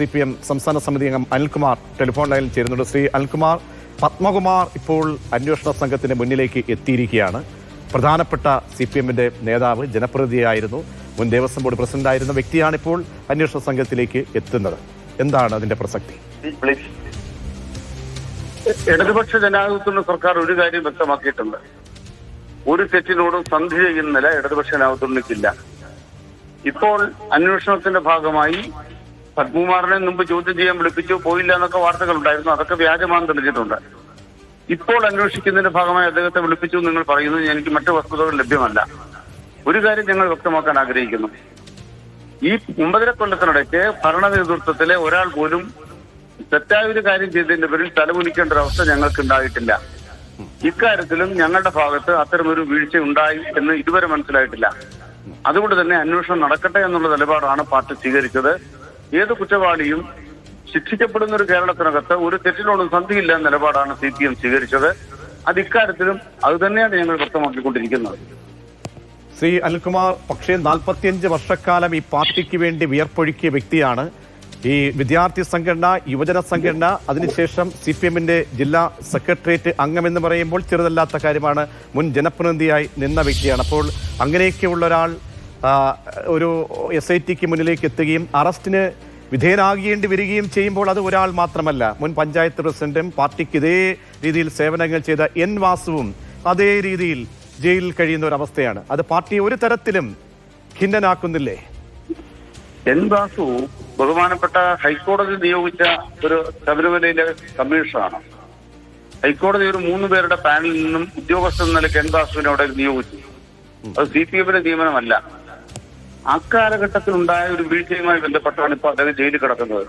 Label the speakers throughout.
Speaker 1: C P M സംസ്ഥാന സമിതി അംഗം അനിൽകുമാർ ടെലിഫോൺ ലൈനിൽ ചേരുന്നുണ്ട്. ശ്രീ അനിൽകുമാർ പത്മകുമാർ ഇപ്പോൾ അന്വേഷണ സംഘത്തിന്റെ മുന്നിലേക്ക് എത്തിയിരിക്കുകയാണ്. പ്രധാനപ്പെട്ട സി പി എമ്മിന്റെ നേതാവ് ജനപ്രതിനിധിയായിരുന്നു. മുൻ ദേവസ്വം ബോർഡ് പ്രസിഡന്റായിരുന്ന വ്യക്തിയാണ് ഇപ്പോൾ അന്വേഷണ സംഘത്തിലേക്ക് എത്തുന്നത്. എന്താണ് അതിന്റെ പ്രസക്തി?
Speaker 2: ഇടതുപക്ഷ ജനാധിപത്യ സർക്കാർ ഒരു കാര്യം വ്യക്തമാക്കിയിട്ടുണ്ട്. ഒരു തെറ്റിനോടും സന്ധി ചെയ്യുന്ന നില ഇടതുപക്ഷ ജനാധിപത്യത്തിനില്ല ഇപ്പോൾ അന്വേഷണത്തിന്റെ ഭാഗമായി പത്മകുമാറിനെ മുമ്പ് ചോദ്യം ചെയ്യാൻ വിളിപ്പിച്ചു. പോയില്ല എന്നൊക്കെ വാർത്തകൾ ഉണ്ടായിരുന്നു അതൊക്കെ വ്യാജമാണെന്ന് തെളിഞ്ഞിട്ടുണ്ട്. ഇപ്പോൾ അന്വേഷിക്കുന്നതിന്റെ ഭാഗമായി അദ്ദേഹത്തെ വിളിപ്പിച്ചു നിങ്ങൾ പറയുന്നത് എനിക്ക് മറ്റു വസ്തുതകൾ ലഭ്യമല്ല. ഒരു കാര്യം ഞങ്ങൾ വ്യക്തമാക്കാൻ ആഗ്രഹിക്കുന്നു. ഈ ഒമ്പതര കൊല്ലത്തിനിടയ്ക്ക് ഭരണ നേതൃത്വത്തിലെ ഒരാൾ പോലും തെറ്റായ ഒരു കാര്യം ചെയ്തതിന്റെ പേരിൽ തലകുലിക്കേണ്ട ഒരു അവസ്ഥ ഞങ്ങൾക്ക് ഉണ്ടായിട്ടില്ല ഇക്കാര്യത്തിലും ഞങ്ങളുടെ ഭാഗത്ത് അത്തരമൊരു വീഴ്ച ഉണ്ടായി എന്ന് ഇതുവരെ മനസ്സിലായിട്ടില്ല. അതുകൊണ്ട് തന്നെ അന്വേഷണം നടക്കട്ടെ എന്നുള്ള നിലപാടാണ് പാർട്ടി സ്വീകരിച്ചത്. ഏത് കുറ്റവാളിയും ശിക്ഷിക്കപ്പെടുന്ന ഒരു കേരളത്തിനകത്ത് ഒരു തെറ്റിനോടും സന്ധിയില്ല എന്ന നിലപാടാണ് സി പി എം സ്വീകരിച്ചത്. അത് ഇക്കാര്യത്തിലും അത് തന്നെയാണ് ഞങ്ങൾ വ്യക്തമാക്കിക്കൊണ്ടിരിക്കുന്നത്.
Speaker 1: ശ്രീ അനിൽകുമാർ പക്ഷേ നാൽപ്പത്തിയഞ്ച് വർഷക്കാലം ഈ പാർട്ടിക്ക് വേണ്ടി വിയർപ്പൊഴുക്കിയ വ്യക്തിയാണ്. ഈ വിദ്യാർത്ഥി സംഘടന യുവജന സംഘടന അതിനുശേഷം സി പി എമ്മിന്റെ ജില്ലാ സെക്രട്ടേറിയറ്റ് അംഗമെന്ന് പറയുമ്പോൾ ചെറുതല്ലാത്ത കാര്യമാണ്. മുൻ ജനപ്രതിനിധിയായി നിന്ന വ്യക്തിയാണ്. അപ്പോൾ അങ്ങനെയൊക്കെയുള്ള ഒരാൾ ഒരു എസ് ഐ ടിക്ക് മുന്നിലേക്ക് എത്തുകയും അറസ്റ്റിന് വിധേയനാകേണ്ടി വരികയും ചെയ്യുമ്പോൾ അത് ഒരാൾ മാത്രമല്ല. മുൻ പഞ്ചായത്ത് പ്രസിഡന്റും പാർട്ടിക്ക് ഇതേ രീതിയിൽ സേവനങ്ങൾ ചെയ്ത എൻ വാസുവും അതേ രീതിയിൽ ജയിലിൽ കഴിയുന്ന ഒരു അവസ്ഥയാണ്. അത് പാർട്ടി ഒരു തരത്തിലും ഖിന്നനാക്കുന്നില്ലേ?
Speaker 2: എൻ വാസു ബഹുമാനപ്പെട്ട ഹൈക്കോടതി നിയോഗിച്ച ഒരു ശബരിമലയിലെ കമ്മീഷണറാണ്. ഹൈക്കോടതി ഒരു മൂന്ന് പേരുടെ പാനലിൽ നിന്നും ഉദ്യോഗസ്ഥ നിലയ്ക്ക് എൻ വാസുവിനെ അവിടെ നിയോഗിച്ചു. അത് സി പി എമ്മിന്റെ നിയമനമല്ല. അക്കാലഘട്ടത്തിൽ ഉണ്ടായ ഒരു വീഴ്ചയുമായി ബന്ധപ്പെട്ടാണ് ഇപ്പോൾ അദ്ദേഹം ജയിലിൽ കിടക്കുന്നത്.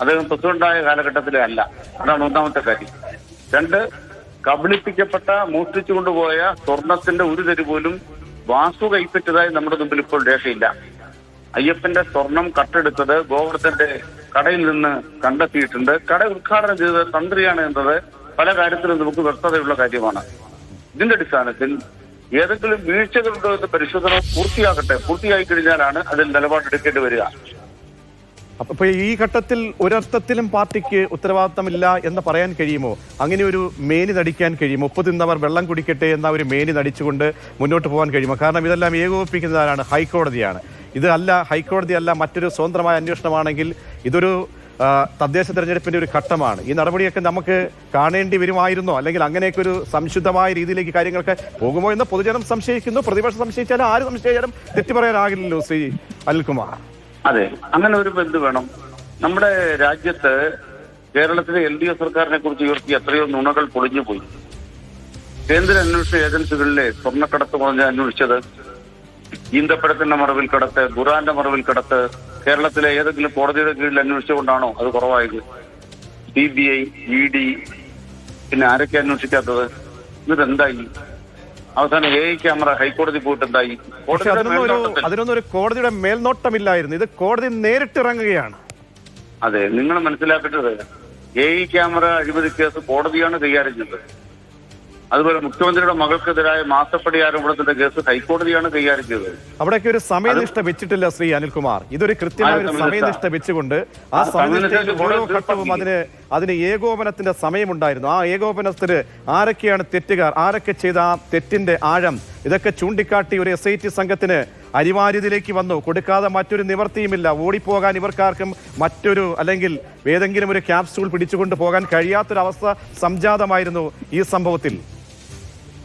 Speaker 2: അദ്ദേഹം പ്രസിഡന്റായ കാലഘട്ടത്തിലെ അല്ല. അതാണ് ഒന്നാമത്തെ കാര്യം. രണ്ട് കബളിപ്പിക്കപ്പെട്ട മോഷ്ടിച്ചു കൊണ്ടുപോയ സ്വർണത്തിന്റെ ഒരു തരി പോലും വാസു കൈപ്പറ്റതായി നമ്മുടെ മുമ്പിൽ ഇപ്പോൾ രേഖയില്ല. അയ്യപ്പന്റെ സ്വർണം കട്ടെടുത്തത് ഗോവർദ്ധന്റെ കടയിൽ നിന്ന് കണ്ടെത്തിയിട്ടുണ്ട്. കട ഉദ്ഘാടനം ചെയ്തത് തന്ത്രിയാണ് എന്നത് പല കാര്യത്തിലും നമുക്ക് വ്യക്തതയുള്ള കാര്യമാണ്. ഇതിന്റെ അടിസ്ഥാനത്തിൽ ഏതെങ്കിലും വീഴ്ചകളുണ്ടോ എന്ന് പരിശോധന പൂർത്തിയാകട്ടെ പൂർത്തിയായി കഴിഞ്ഞാലാണ് അതിൽ നിലപാടെടുക്കേണ്ടി വരിക.
Speaker 1: അപ്പൊ ഈ ഘട്ടത്തിൽ ഒരർത്ഥത്തിലും പാർട്ടിക്ക് ഉത്തരവാദിത്തമില്ല എന്ന് പറയാൻ കഴിയുമോ? അങ്ങനെ ഒരു മേനി നടിക്കാൻ കഴിയുമോ? ഉപ്പ് തിന്നവർ വെള്ളം കുടിക്കട്ടെ എന്ന ഒരു മേനി നടിച്ചുകൊണ്ട് മുന്നോട്ട് പോകാൻ കഴിയുമോ? കാരണം ഇതെല്ലാം ഏകോപിപ്പിക്കുന്നതാണ് ഹൈക്കോടതിയാണ്. ഇതല്ല ഹൈക്കോടതി അല്ല മറ്റൊരു സ്വതന്ത്രമായ അന്വേഷണമാണെങ്കിൽ ഇതൊരു തദ്ദേശ തെരഞ്ഞെടുപ്പിന്റെ ഒരു ഘട്ടമാണ്. ഈ നടപടിയൊക്കെ നമുക്ക് കാണേണ്ടി വരുമായിരുന്നോ? അല്ലെങ്കിൽ അങ്ങനെയൊക്കെ ഒരു സംശുദ്ധമായ രീതിയിലേക്ക് കാര്യങ്ങളൊക്കെ പോകുമോ എന്ന് പൊതുജനം സംശയിക്കുന്നു. പ്രതിപക്ഷം സംശയിച്ചാലും ആര് സംശയിച്ചാലും തെറ്റു പറയാനാകില്ലല്ലോ ശ്രീ അനിൽകുമാർ.
Speaker 2: അതെ. അങ്ങനെ ഒരു ബന്ധ വേണം. നമ്മുടെ രാജ്യത്ത് കേരളത്തിലെ എൽ ഡി എഫ് സർക്കാരിനെ കുറിച്ച് ഉയർത്തി എത്രയോ നുണകൾ പൊളിഞ്ഞു പോയി കേന്ദ്ര അന്വേഷണ ഏജൻസികളിലെ സ്വർണക്കടത്ത് പറഞ്ഞ് അന്വേഷിച്ചത് ഈന്തപ്പഴത്തിന്റെ മറവിൽ കിടത്ത് ഖുറാന്റെ മറവിൽ കിടത്ത് കേരളത്തിലെ ഏതെങ്കിലും കോടതിയുടെ കീഴിൽ അന്വേഷിച്ചുകൊണ്ടാണോ അത് കുറവായത്? C B I E D പിന്നെ ആരൊക്കെ അന്വേഷിക്കാത്തത്? ഇതെന്തായി? അവസാനം എ ഐ ക്യാമറ ഹൈക്കോടതി പോയിട്ട് എന്തായി
Speaker 1: അതിനൊന്നും ഒരു കോടതിയുടെ മേൽനോട്ടമില്ലായിരുന്നു. ഇത് കോടതി നേരിട്ടിറങ്ങുകയാണ്.
Speaker 2: അതെ നിങ്ങൾ മനസ്സിലാക്കേണ്ടത് എ ഐ ക്യാമറ അഴിമതി കേസ് കോടതിയാണ് കൈകാര്യം ചെയ്തത്. അതുപോലെ മുഖ്യമന്ത്രിയുടെ മകൾക്കെതിരായ മാസപ്പടി ആരോപണത്തിന്റെ കേസ് ഹൈക്കോടതിയാണ് കൈകാര്യം ചെയ്തത്.
Speaker 1: അവിടേക്ക് ഒരു സമയനിഷ്ഠ വെച്ചിട്ടില്ല ശ്രീ അനിൽകുമാർ. ഇതൊരു കൃത്യമായ ഒരു സമയനിഷ്ഠ. വെച്ചുകൊണ്ട് ആ
Speaker 2: ആ,
Speaker 1: സമയനിഷ്ഠയിൽ ഓരോ ഘട്ടവും അതിന് അതിന് ഏകോപനത്തിന്റെ സമയമുണ്ടായിരുന്നു. ആ ഏകോപനത്തിന് ആരൊക്കെയാണ് തെറ്റുകാർ? ആരൊക്കെ ചെയ്ത ആ തെറ്റിന്റെ ആഴം? ഇതൊക്കെ ചൂണ്ടിക്കാട്ടി ഒരു എസ് ഐ ടി സംഘത്തിന് അനിവാര്യതയിലേക്ക് വന്നു. കൊടുക്കാതെ മറ്റൊരു നിവർത്തിയുമില്ല. ഓടിപ്പോകാൻ ഇവർക്കാർക്കും മറ്റൊരു അല്ലെങ്കിൽ ഏതെങ്കിലും ഒരു ക്യാപ്സൂൾ പിടിച്ചുകൊണ്ട് പോകാൻ കഴിയാത്തൊരവസ്ഥ സംജാതമായിരുന്നു ഈ സംഭവത്തിൽ.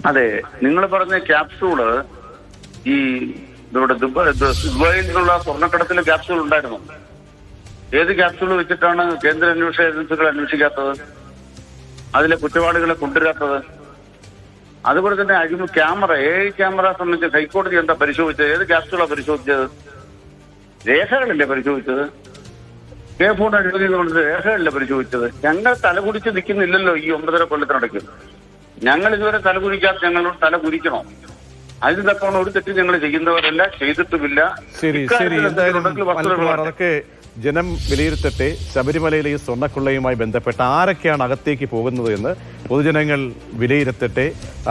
Speaker 2: അതെ നിങ്ങൾ പറഞ്ഞ ക്യാപ്സൂൾ ഈ ഇവിടെ ദുബായ് ദുബായിൽ നിന്നുള്ള സ്വർണക്കടത്തിൽ ക്യാപ്സൂൾ ഉണ്ടായിരുന്നു. ഏത് ക്യാപ്സൂൾ വെച്ചിട്ടാണ് കേന്ദ്ര അന്വേഷണ ഏജൻസികൾ അന്വേഷിക്കാത്തത്? അതിലെ കുറ്റവാളികളെ കൊണ്ടുവരാത്തത്? അതുപോലെ തന്നെ അഴിമ ക്യാമറ ഏ ക്യാമറ സംബന്ധിച്ച് ഹൈക്കോടതി എന്താ പരിശോധിച്ചത്? ഏത് ക്യാപ്സൂളാണ് പരിശോധിച്ചത്? രേഖകളല്ലേ പരിശോധിച്ചത്? കെ ഫോൺ അഴിമതി രേഖകളല്ലേ പരിശോധിച്ചത്? ഞങ്ങൾ തലകുടിച്ച് നിൽക്കുന്നില്ലല്ലോ ഈ ഒമ്പതര കൊല്ലത്തിനിടയ്ക്ക്. ഞങ്ങൾ ഇതുവരെ തലകുനിക്കാത്ത ഞങ്ങളോട് തല കുരിക്കണോ അതിന് തക്കവണ്ണം ഒരു തെറ്റ് ഞങ്ങൾ ചെയ്യുന്നവരല്ല ചെയ്തിട്ടുമില്ല.
Speaker 1: ശരി ശരി. അതൊക്കെ ജനം വിലയിരുത്തട്ടെ. ശബരിമലയിലെ ഈ സ്വർണക്കൊള്ളയുമായി ബന്ധപ്പെട്ട് ആരൊക്കെയാണ് അകത്തേക്ക് പോകുന്നത് എന്ന് പൊതുജനങ്ങൾ വിലയിരുത്തട്ടെ.